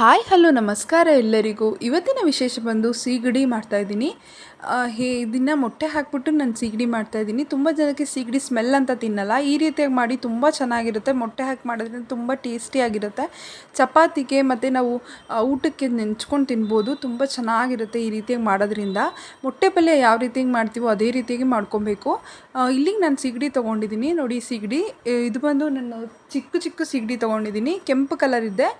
Hi, hello, ನಮಸ್ಕಾರ ಎಲ್ಲರಿಗೂ. ಇವತ್ತಿನ ವಿಶೇಷ ಬಂದು ಸೀಗಡಿ ಮಾಡ್ತಾಯಿದ್ದೀನಿ ಹೇ, ಇದನ್ನು ಮೊಟ್ಟೆ ಹಾಕ್ಬಿಟ್ಟು ನಾನು ಸೀಗಡಿ ಮಾಡ್ತಾಯಿದ್ದೀನಿ ತುಂಬ ಜನಕ್ಕೆ ಸೀಗಡಿ ಸ್ಮೆಲ್ ಅಂತ ತಿನ್ನಲ್ಲ. ಈ ರೀತಿಯಾಗಿ ಮಾಡಿ ತುಂಬ ಚೆನ್ನಾಗಿರುತ್ತೆ. ಮೊಟ್ಟೆ ಹಾಕಿ ಮಾಡೋದ್ರಿಂದ ತುಂಬ ಟೇಸ್ಟಿಯಾಗಿರುತ್ತೆ ಚಪಾತಿಗೆ ಮತ್ತು ನಾವು ಊಟಕ್ಕೆ ನೆಂಚ್ಕೊಂಡು ತಿನ್ಬೋದು. ತುಂಬ ಚೆನ್ನಾಗಿರುತ್ತೆ ಈ ರೀತಿಯಾಗಿ ಮಾಡೋದ್ರಿಂದ. ಮೊಟ್ಟೆ ಪಲ್ಯ ಯಾವ ರೀತಿಯಾಗಿ ಮಾಡ್ತೀವೋ ಅದೇ ರೀತಿಯಾಗಿ ಮಾಡ್ಕೊಬೇಕು. ಇಲ್ಲಿಗೆ ನಾನು ಸಿಗಡಿ ತೊಗೊಂಡಿದ್ದೀನಿ. ನೋಡಿ ಸಿಗಡಿ. ಇದು ಬಂದು ನಾನು ಚಿಕ್ಕ ಚಿಕ್ಕ ಸಿಗಡಿ ತೊಗೊಂಡಿದ್ದೀನಿ. ಕೆಂಪು ಕಲರ್ ಇದೆ.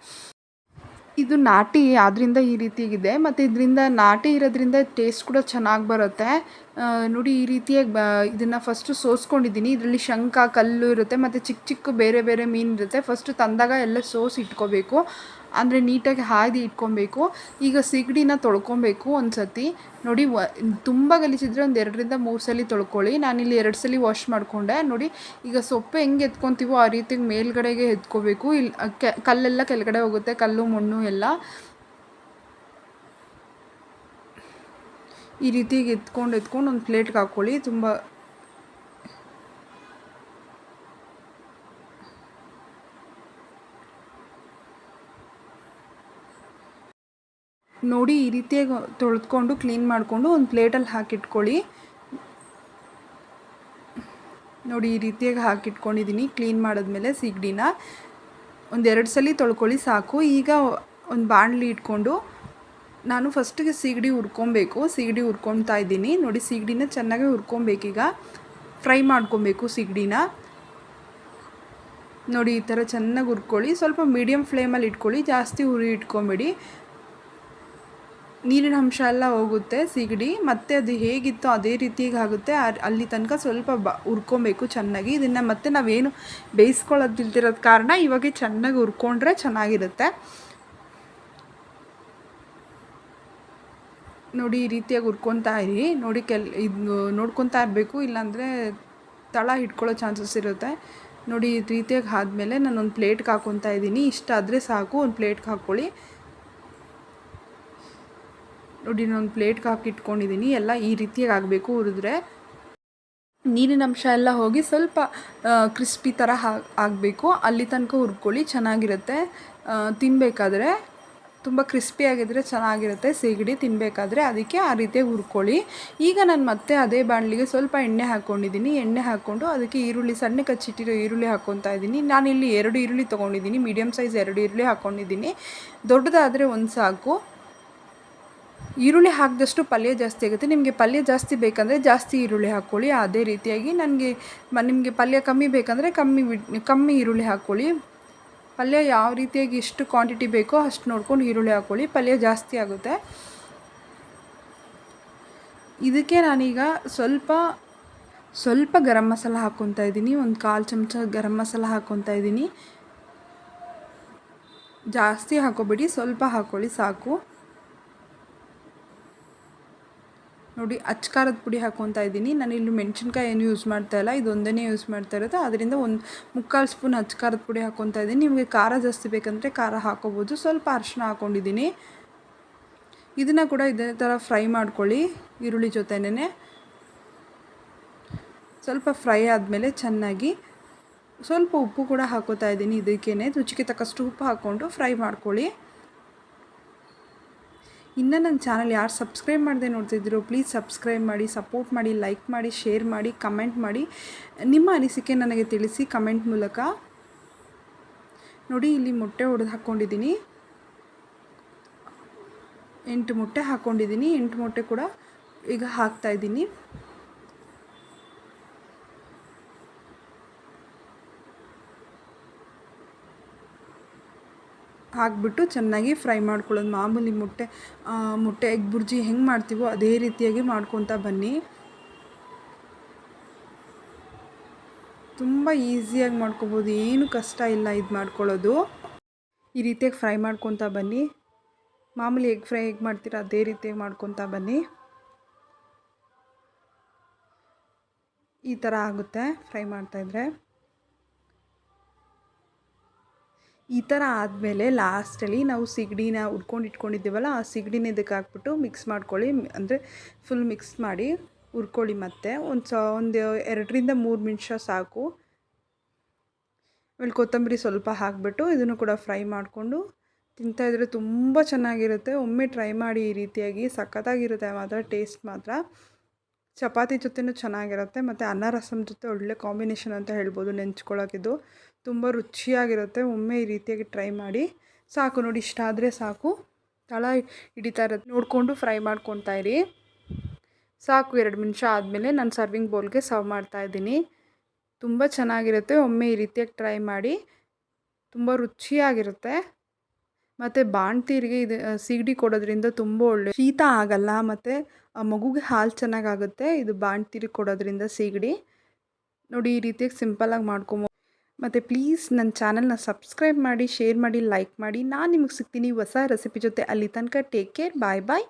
ಇದು ನಾಟಿ ಆದ್ದರಿಂದ ಈ ರೀತಿಯಾಗಿದೆ. ಮತ್ತು ಇದರಿಂದ ನಾಟಿ ಇರೋದ್ರಿಂದ ಟೇಸ್ಟ್ ಕೂಡ ಚೆನ್ನಾಗಿ ಬರುತ್ತೆ. ನೋಡಿ ಈ ರೀತಿಯಾಗಿ ಬ, ಇದನ್ನು ಫಸ್ಟು ಸೋಸ್ಕೊಂಡಿದ್ದೀನಿ. ಇದರಲ್ಲಿ ಶಂಖ ಕಲ್ಲು ಇರುತ್ತೆ. ಮತ್ತು ಚಿಕ್ಕ ಚಿಕ್ಕ ಬೇರೆ ಬೇರೆ ಮೀನು ಇರುತ್ತೆ. ಫಸ್ಟು ತಂದಾಗ ಎಲ್ಲ ಸೋಸಿ ಇಟ್ಕೋಬೇಕು. ಅಂದರೆ ನೀಟಾಗಿ ಹಾಯ್ದು ಇಟ್ಕೊಬೇಕು. ಈಗ ಸಿಗಡಿನ ತೊಳ್ಕೊಬೇಕು ಒಂದು ಸತಿ ನೋಡಿ, ವ, ತುಂಬ ಗಲೀಜಿದ್ರೆ ಒಂದು ಎರಡರಿಂದ ಮೂರು ಸಲ ತೊಳ್ಕೊಳ್ಳಿ. ನಾನಿಲ್ಲಿ ಎರಡು ಸಲ ವಾಶ್ ಮಾಡಿಕೊಂಡೆ. ನೋಡಿ, ಈಗ ಸೊಪ್ಪು ಹೆಂಗೆ ಎತ್ಕೊತೀವೋ ಆ ರೀತಿಯಾಗಿ ಮೇಲ್ಗಡೆಗೆ ಎತ್ಕೋಬೇಕು. ಇಲ್ಲಿ ಕಲ್ಲೆಲ್ಲ ಕೆಳಗಡೆ ಹೋಗುತ್ತೆ, ಕಲ್ಲು, ಮಣ್ಣು ಎಲ್ಲ. ಈ ರೀತಿಗೆ ಎತ್ಕೊಂಡು ಎತ್ಕೊಂಡು ಒಂದು ಪ್ಲೇಟ್ಗೆ ಹಾಕ್ಕೊಳ್ಳಿ ತುಂಬ ನೋಡಿ ಈ ರೀತಿಯಾಗಿ ತೊಳೆದ್ಕೊಂಡು ಕ್ಲೀನ್ ಮಾಡಿಕೊಂಡು ಒಂದು ಪ್ಲೇಟಲ್ಲಿ ಹಾಕಿಟ್ಕೊಳ್ಳಿ. ನೋಡಿ ಈ ರೀತಿಯಾಗಿ ಹಾಕಿಟ್ಕೊಂಡಿದ್ದೀನಿ, ಕ್ಲೀನ್ ಮಾಡಿದ್ಮೇಲೆ ಸಿಗಡಿನ. ಒಂದೆರಡು ಸಲ ತೊಳ್ಕೊಳ್ಳಿ ಸಾಕು. ಈಗ ಒಂದು ಬಾಣಲಿ ಇಟ್ಕೊಂಡು ನಾನು ಫಸ್ಟಿಗೆ ಸೀಗಡಿ ಹುರ್ಕೊಬೇಕು. ಸೀಗಡಿ ಹುರ್ಕೊತಾ ಇದ್ದೀನಿ. ನೋಡಿ ಸೀಗಡಿನ ಚೆನ್ನಾಗಿ ಹುರ್ಕೊಬೇಕೀಗ ಫ್ರೈ ಮಾಡ್ಕೊಬೇಕು ಸೀಗಡಿನ. ನೋಡಿ ಈ ಥರ ಚೆನ್ನಾಗಿ ಹುರ್ಕೊಳ್ಳಿ. ಸ್ವಲ್ಪ ಮೀಡಿಯಮ್ ಫ್ಲೇಮಲ್ಲಿ ಇಟ್ಕೊಳ್ಳಿ. ಜಾಸ್ತಿ ಹುರಿ ಇಟ್ಕೊಂಬೇಡಿ. ನೀರಿನ ಅಂಶ ಎಲ್ಲ ಹೋಗುತ್ತೆ, ಸಿಗಡಿ. ಮತ್ತು ಅದು ಹೇಗಿತ್ತೋ ಅದೇ ರೀತಿಗೆ ಆಗುತ್ತೆ. ಅಲ್ಲಿ ತನಕ ಸ್ವಲ್ಪ ಬ, ಹುರ್ಕೊಬೇಕು ಚೆನ್ನಾಗಿ. ಇದನ್ನು ಮತ್ತೆ ನಾವೇನು ಬೇಯಿಸ್ಕೊಳ್ಳೋದಿಲ್ದಿರೋದ ಕಾರಣ ಇವಾಗ ಚೆನ್ನಾಗಿ ಹುರ್ಕೊಂಡ್ರೆ ಚೆನ್ನಾಗಿರುತ್ತೆ. ನೋಡಿ, ಈ ರೀತಿಯಾಗಿ ಹುರ್ಕೊತಾ ಇರಿ. ನೋಡಿ, ಕೆಲ್, ಇದು ನೋಡ್ಕೊತಾ ಇರಬೇಕು. ಇಲ್ಲಾಂದರೆ ತಳ ಹಿಡ್ಕೊಳ್ಳೋ ಚಾನ್ಸಸ್ ಇರುತ್ತೆ. ನೋಡಿ, ಈ ರೀತಿಯಾಗಿ ಆದಮೇಲೆ ನಾನು ಒಂದು ಪ್ಲೇಟ್ಗೆ ಹಾಕ್ಕೊತಾ ಇದ್ದೀನಿ. ಇಷ್ಟ ಆದರೆ ಸಾಕು, ಒಂದು ಪ್ಲೇಟ್ಗೆ ಹಾಕ್ಕೊಳ್ಳಿ. ನೋಡಿ, ನಾನು ಒಂದು ಪ್ಲೇಟ್ಗೆ ಹಾಕಿ ಇಟ್ಕೊಂಡಿದ್ದೀನಿ ಎಲ್ಲ ಈ ರೀತಿಯಾಗಿ ಆಗಬೇಕು ಹುರಿದ್ರೆ ನೀರಿನ ಅಂಶ ಎಲ್ಲ ಹೋಗಿ ಸ್ವಲ್ಪ ಕ್ರಿಸ್ಪಿ ಥರ ಆಗಬೇಕು. ಅಲ್ಲಿ ತನಕ ಹುರ್ಕೊಳ್ಳಿ, ಚೆನ್ನಾಗಿರುತ್ತೆ. ತಿನ್ನಬೇಕಾದ್ರೆ ತುಂಬ ಕ್ರಿಸ್ಪಿಯಾಗಿದ್ದರೆ ಚೆನ್ನಾಗಿರುತ್ತೆ. ಸಿಗಡಿ ತಿನ್ನಬೇಕಾದ್ರೆ ಅದಕ್ಕೆ ಆ ರೀತಿಯಾಗಿ ಹುರ್ಕೊಳ್ಳಿ. ಈಗ ನಾನು ಮತ್ತೆ ಅದೇ ಬಾಣಲಿಗೆ ಸ್ವಲ್ಪ ಎಣ್ಣೆ ಹಾಕ್ಕೊಂಡಿದ್ದೀನಿ ಎಣ್ಣೆ ಹಾಕ್ಕೊಂಡು ಅದಕ್ಕೆ ಈರುಳ್ಳಿ ಸಣ್ಣ ಕಚ್ಚಿಟ್ಟಿರೋ ಈರುಳ್ಳಿ ಹಾಕ್ಕೊತಾ ಇದ್ದೀನಿ ನಾನು ಇಲ್ಲಿ ಎರಡು ಈರುಳ್ಳಿ ತೊಗೊಂಡಿದ್ದೀನಿ ಮೀಡಿಯಮ್ ಸೈಜ್ ಎರಡು ಈರುಳ್ಳಿ ಹಾಕ್ಕೊಂಡಿದ್ದೀನಿ ದೊಡ್ಡದಾದರೆ ಒಂದು ಸಾಕು. ಈರುಳ್ಳಿ ಹಾಕಿದಷ್ಟು ಪಲ್ಯ ಜಾಸ್ತಿ ಆಗುತ್ತೆ. ನಿಮಗೆ ಪಲ್ಯ ಜಾಸ್ತಿ ಬೇಕಂದರೆ ಜಾಸ್ತಿ ಈರುಳ್ಳಿ ಹಾಕ್ಕೊಳ್ಳಿ. ಅದೇ ರೀತಿಯಾಗಿ ನನಗೆ ನಿಮಗೆ ಪಲ್ಯ ಕಮ್ಮಿ ಬೇಕಂದರೆ ಕಮ್ಮಿ ಕಮ್ಮಿ ಈರುಳ್ಳಿ ಹಾಕ್ಕೊಳ್ಳಿ. ಪಲ್ಯ ಯಾವ ರೀತಿಯಾಗಿ ಎಷ್ಟು ಕ್ವಾಂಟಿಟಿ ಬೇಕೋ ಅಷ್ಟು ನೋಡ್ಕೊಂಡು ಈರುಳ್ಳಿ ಹಾಕ್ಕೊಳ್ಳಿ. ಪಲ್ಯ ಜಾಸ್ತಿ ಆಗುತ್ತೆ. ಇದಕ್ಕೆ ನಾನೀಗ ಸ್ವಲ್ಪ ಸ್ವಲ್ಪ ಗರಂ ಮಸಾಲ ಹಾಕ್ಕೊತಾ ಇದ್ದೀನಿ. ಒಂದು ಕಾಲು ಚಮಚ ಗರಂ ಮಸಾಲ ಹಾಕ್ಕೊತಾ ಇದ್ದೀನಿ. ಜಾಸ್ತಿ ಹಾಕೋಬೇಡಿ ಸ್ವಲ್ಪ ಹಾಕ್ಕೊಳ್ಳಿ ಸಾಕು. ನೋಡಿ ಅಚ್ಕಾರದ ಪುಡಿ ಹಾಕ್ಕೊತಾ ಇದ್ದೀನಿ. ನಾನು ಇಲ್ಲಿ ಮೆಣಸಿನ್ಕಾಯಿ ಏನು ಯೂಸ್ ಮಾಡ್ತಾ ಇಲ್ಲ. ಇದೊಂದೇ ಯೂಸ್ ಮಾಡ್ತಾ ಇರೋದು. ಅದರಿಂದ ಒಂದು ಮುಕ್ಕಾಲು ಸ್ಪೂನ್ ಅಚ್ಕಾರದ ಪುಡಿ ಹಾಕ್ಕೊತಾ ಇದ್ದೀನಿ. ನಿಮಗೆ ಖಾರ ಜಾಸ್ತಿ ಬೇಕಂದರೆ ಖಾರ ಹಾಕೋಬೋದು. ಸ್ವಲ್ಪ ಅರಿಶಿನ ಹಾಕ್ಕೊಂಡಿದ್ದೀನಿ ಇದನ್ನು ಕೂಡ ಇದೇ ಥರ ಫ್ರೈ ಮಾಡ್ಕೊಳ್ಳಿ ಈರುಳ್ಳಿ ಜೊತೆನೇ ಸ್ವಲ್ಪ ಫ್ರೈ ಆದಮೇಲೆ ಚೆನ್ನಾಗಿ ಸ್ವಲ್ಪ ಉಪ್ಪು ಕೂಡ ಹಾಕೋತಾ ಇದ್ದೀನಿ ಇದಕ್ಕೇ ರುಚಿಗೆ ತಕ್ಕಷ್ಟು ಉಪ್ಪು ಹಾಕ್ಕೊಂಡು ಫ್ರೈ ಮಾಡ್ಕೊಳ್ಳಿ. ಇನ್ನು ನನ್ನ ಚಾನಲ್ ಯಾರು ಸಬ್ಸ್ಕ್ರೈಬ್ ಮಾಡದೆ ನೋಡ್ತಿದ್ದೀರೋ ಪ್ಲೀಸ್ ಸಬ್ಸ್ಕ್ರೈಬ್ ಮಾಡಿ ಸಪೋರ್ಟ್ ಮಾಡಿ ಲೈಕ್ ಮಾಡಿ ಶೇರ್ ಮಾಡಿ ಕಮೆಂಟ್ ಮಾಡಿ. ನಿಮ್ಮ ಅನಿಸಿಕೆ ನನಗೆ ತಿಳಿಸಿ ಕಮೆಂಟ್ ಮೂಲಕ. ನೋಡಿ, ಇಲ್ಲಿ ಮೊಟ್ಟೆ ಹೊಡೆದು ಹಾಕ್ಕೊಂಡಿದ್ದೀನಿ. ಎಂಟು ಮೊಟ್ಟೆ ಹಾಕ್ಕೊಂಡಿದ್ದೀನಿ. ಎಂಟು ಮೊಟ್ಟೆ ಕೂಡ ಈಗ ಹಾಕ್ತಾಯಿದ್ದೀನಿ ಹಾಕ್ಬಿಟ್ಟು ಚೆನ್ನಾಗಿ ಫ್ರೈ ಮಾಡ್ಕೊಳ್ಳೋದು. ಮಾಮೂಲಿ ಮೊಟ್ಟೆ ಮೊಟ್ಟೆ, ಎಗ್ ಬುರ್ಜಿ ಹೆಂಗೆ ಮಾಡ್ತೀವೋ ಅದೇ ರೀತಿಯಾಗಿ ಮಾಡ್ಕೊತಾ ಬನ್ನಿ. ತುಂಬ ಈಸಿಯಾಗಿ ಮಾಡ್ಕೊಬೋದು. ಏನು ಕಷ್ಟ ಇಲ್ಲ ಇದು ಮಾಡ್ಕೊಳ್ಳೋದು. ಈ ರೀತಿಯಾಗಿ ಫ್ರೈ ಮಾಡ್ಕೊತಾ ಬನ್ನಿ. ಮಾಮೂಲಿ ಎಗ್ ಫ್ರೈ ಹೇಗೆ ಮಾಡ್ತೀರ ಅದೇ ರೀತಿಯಾಗಿ ಮಾಡ್ಕೊತಾ ಬನ್ನಿ. ಈ ಥರ ಆಗುತ್ತೆ ಫ್ರೈ ಮಾಡ್ತಾಯಿದ್ರೆ ಈ ಥರ ಆದಮೇಲೆ ಲಾಸ್ಟಲ್ಲಿ ನಾವು ಸಿಗಡಿನ ಉರ್ಕೊಂಡು ಇಟ್ಕೊಂಡಿದ್ದೀವಲ್ಲ, ಆ ಸಿಗಡಿನ ಇದಕ್ಕೆ ಹಾಕ್ಬಿಟ್ಟು ಮಿಕ್ಸ್ ಮಾಡ್ಕೊಳ್ಳಿ. ಅಂದರೆ ಫುಲ್ ಮಿಕ್ಸ್ ಮಾಡಿ ಹುರ್ಕೊಳ್ಳಿ ಮತ್ತೆ. ಒಂದು ಸ, ಒಂದು ಎರಡರಿಂದ ಮೂರು ನಿಮಿಷ ಸಾಕು. ಆಮೇಲೆ ಕೊತ್ತಂಬರಿ ಸ್ವಲ್ಪ ಹಾಕಿಬಿಟ್ಟು ಇದನ್ನು ಕೂಡ ಫ್ರೈ ಮಾಡಿಕೊಂಡು ತಿಂತಾಯಿದ್ರೆ ತುಂಬ ಚೆನ್ನಾಗಿರುತ್ತೆ. ಒಮ್ಮೆ ಟ್ರೈ ಮಾಡಿ ಈ ರೀತಿಯಾಗಿ ಸಖತ್ತಾಗಿರುತ್ತೆ ಮಾತ್ರ, ಟೇಸ್ಟ್ ಮಾತ್ರ. ಚಪಾತಿ ಜೊತೆನೂ ಚೆನ್ನಾಗಿರುತ್ತೆ, ಮತ್ತು ಅನ್ನ ರಸಮ್ ಜೊತೆ ಒಳ್ಳೆ ಕಾಂಬಿನೇಷನ್ ಅಂತ ಹೇಳ್ಬೋದು ನೆಂಚ್ಕೊಳ್ಳೋಕ್ಕಿದು ತುಂಬ ರುಚಿಯಾಗಿರುತ್ತೆ, ಒಮ್ಮೆ ಈ ರೀತಿಯಾಗಿ ಟ್ರೈ ಮಾಡಿ. ಸಾಕು ನೋಡಿ, ಇಷ್ಟ ಆದರೆ ಸಾಕು. ತಳ ಹಿಡಿತಾ ಇರೋದು ನೋಡಿಕೊಂಡು ಫ್ರೈ ಮಾಡ್ಕೊತಾ ಇರಿ. ಸಾಕು, ಎರಡು ನಿಮಿಷ ಆದಮೇಲೆ ನಾನು ಸರ್ವಿಂಗ್ ಬೌಲ್ಗೆ ಸರ್ವ್ ಮಾಡ್ತಾಯಿದ್ದೀನಿ ತುಂಬ ಚೆನ್ನಾಗಿರುತ್ತೆ, ಒಮ್ಮೆ ಈ ರೀತಿಯಾಗಿ ಟ್ರೈ ಮಾಡಿ. ತುಂಬ ರುಚಿಯಾಗಿರುತ್ತೆ. ಮತ್ತು ಬಾಣ್ತೀರಿಗೆ ಇದು ಸಿಗಡಿ ಕೊಡೋದ್ರಿಂದ ತುಂಬ ಒಳ್ಳೆ, ಶೀತ ಆಗಲ್ಲ, ಮತ್ತು ಮಗುಗೆ ಹಾಲು ಚೆನ್ನಾಗಾಗುತ್ತೆ. ಇದು ಬಾಣ್ತೀರಿ ಕೊಡೋದ್ರಿಂದ ಸೀಗಡಿ. ನೋಡಿ, ಈ ರೀತಿಯಾಗಿ ಸಿಂಪಲ್ಲಾಗಿ ಮಾಡ್ಕೊಬೋದು ಮತ್ತು ಪ್ಲೀಸ್ ನನ್ನ ಚಾನಲ್ನ ಸಬ್ಸ್ಕ್ರೈಬ್ ಮಾಡಿ, ಶೇರ್ ಮಾಡಿ, ಲೈಕ್ ಮಾಡಿ. ನಾನು ನಿಮಗೆ ಸಿಗ್ತೀನಿ ಹೊಸ ರೆಸಿಪಿ ಜೊತೆ ಅಲ್ಲಿ ತನಕ ಟೇಕ್ ಕೇರ್. ಬಾಯ್ ಬಾಯ್.